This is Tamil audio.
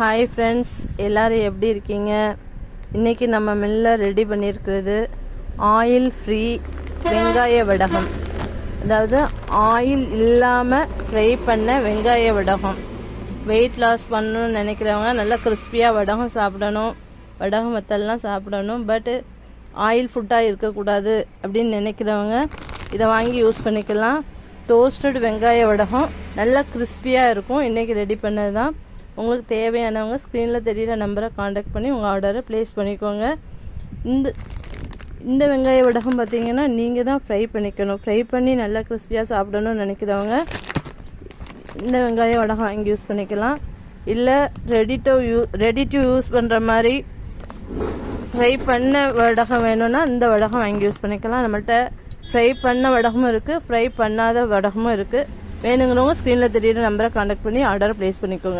ஹாய் ஃப்ரெண்ட்ஸ் எல்லோரும் எப்படி இருக்கீங்க? இன்றைக்கி நம்ம மில்ல ரெடி பண்ணியிருக்கிறது ஆயில் ஃப்ரீ வெங்காய வடகம். அதாவது ஆயில் இல்லாமல் ஃப்ரை பண்ண வெங்காய வடகம். வெயிட் லாஸ் பண்ணணும்னு நினைக்கிறவங்க நல்லா கிறிஸ்பியாக வடகம் சாப்பிடணும். வடகம் வத்தல்லாம் சாப்பிடணும். பட்டு ஆயில் ஃபுட்டாக இருக்கக்கூடாது அப்படின்னு நினைக்கிறவங்க இதை வாங்கி யூஸ் பண்ணிக்கலாம். டோஸ்டட் வெங்காய வடகம் நல்லா கிறிஸ்பியாக இருக்கும். இன்றைக்கி ரெடி பண்ணது தான் உங்களுக்கு தேவையானவங்க ஸ்க்ரீனில் தெரியிற நம்பரை காண்டாக்ட் பண்ணி உங்கள் ஆர்டரை ப்ளேஸ் பண்ணிக்கோங்க. இந்த இந்த வெங்காய வடகம் பார்த்தீங்கன்னா நீங்கள் தான் ஃப்ரை பண்ணிக்கணும். ஃப்ரை பண்ணி நல்லா கிறிஸ்பியாக சாப்பிடணும்னு நினைக்கிறவங்க இந்த வெங்காய வடகம் வாங்கி யூஸ் பண்ணிக்கலாம். இல்லை ready to you ready to use பண்ணுற மாதிரி ஃப்ரை பண்ண வடகம் வேணும்னா இந்த வடகம் வாங்கி யூஸ் பண்ணிக்கலாம். நம்மள்கிட்ட ஃப்ரை பண்ண வடகமும் இருக்குது ஃப்ரை பண்ணாத வடகமும் இருக்குது வேணுங்கிறவங்க ஸ்க்ரீனில் தெரியிற நம்பரை காண்டாக்ட் பண்ணி ஆர்டர் ப்ளேஸ் பண்ணிக்கோங்க.